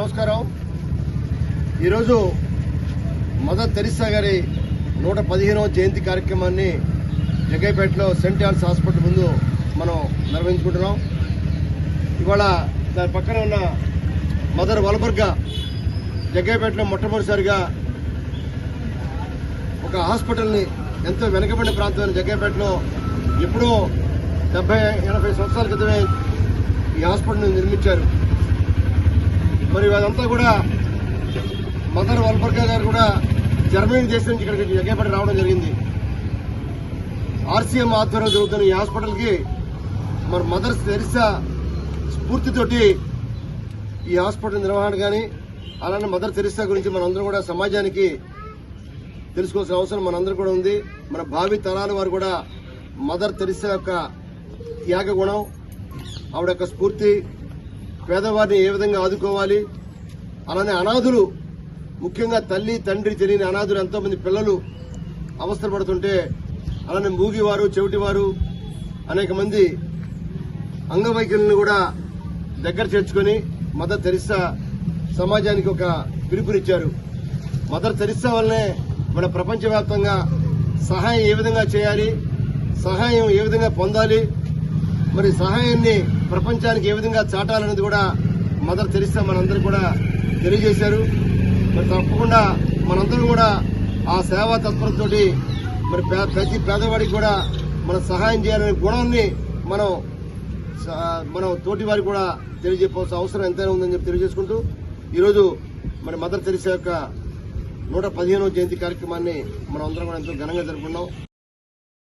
నమస్కారం. ఈరోజు mother Teresa గారి నూట పదిహేనవ జయంతి కార్యక్రమాన్ని జగ్గైపేటలో సెంట్ ఆల్స్ హాస్పిటల్ ముందు మనం నిర్వహించుకుంటున్నాం. ఇవాళ దాని పక్కన ఉన్న మదర్ వలబర్గా జగ్గైపేటలో మొట్టమొదటిసారిగా ఒక హాస్పిటల్ని ఎంతో వెనకబడిన ప్రాంతమైన జగ్గైపేటలో ఎప్పుడో డెబ్బై ఎనభై సంవత్సరాల క్రితమే ఈ హాస్పిటల్ని నిర్మించారు. మరి అదంతా కూడా మదర్ వల్బర్గా గారు కూడా జర్మనీ దేశం నుంచి ఇక్కడికి జగ్గైపేట రావడం జరిగింది. ఆర్సీఎం ఆధ్వర్యంలో జరుగుతున్న ఈ హాస్పిటల్కి మరి మదర్ తెరిసా స్ఫూర్తితోటి ఈ హాస్పిటల్ నిర్వహణ కానీ అలానే మదర్ తెరిసా గురించి మనందరం కూడా సమాజానికి తెలుసుకోవాల్సిన అవసరం మనందరం కూడా ఉంది. మన భావి తరాల వారు కూడా మదర్ తెరిసా యొక్క త్యాగ గుణం ఆవిడ యొక్క స్ఫూర్తి పేదవారిని ఏ విధంగా ఆదుకోవాలి? అలానే అనాథులు ముఖ్యంగా తల్లి తండ్రి తెలియని అనాథులు ఎంతోమంది పిల్లలు అవసరపడుతుంటే అలానే మూగివారు చెవిటివారు అనేక మంది అంగవైకల్యులను కూడా దగ్గర చేర్చుకొని మదర్ తెరిస్సా సమాజానికి ఒక పిలుపునిచ్చారు. మదర్ తెరిస్సా వల్లనే మన ప్రపంచవ్యాప్తంగా సహాయం ఏ విధంగా చేయాలి? సహాయం ఏ విధంగా పొందాలి? మరి సహాయాన్ని ప్రపంచానికి ఏ విధంగా చాటాలనేది కూడా మదర్ తెరిసా మనందరూ కూడా తెలియజేశారు. మరి తప్పకుండా మనందరం కూడా ఆ సేవా తత్పరతోటి మరి పే- ప్రతి పేదవాడికి కూడా మనం సహాయం చేయాలనే గుణాన్ని మనం మనం తోటి వారికి కూడా తెలియజెప్పవలసిన అవసరం ఎంతైనా ఉందని చెప్పి తెలియజేసుకుంటూ ఈరోజు మరి మదర్ తెరిసా యొక్క నూట పదిహేనవ జయంతి కార్యక్రమాన్ని మనం అందరం కూడా ఎంతో ఘనంగా జరుపుకున్నాం.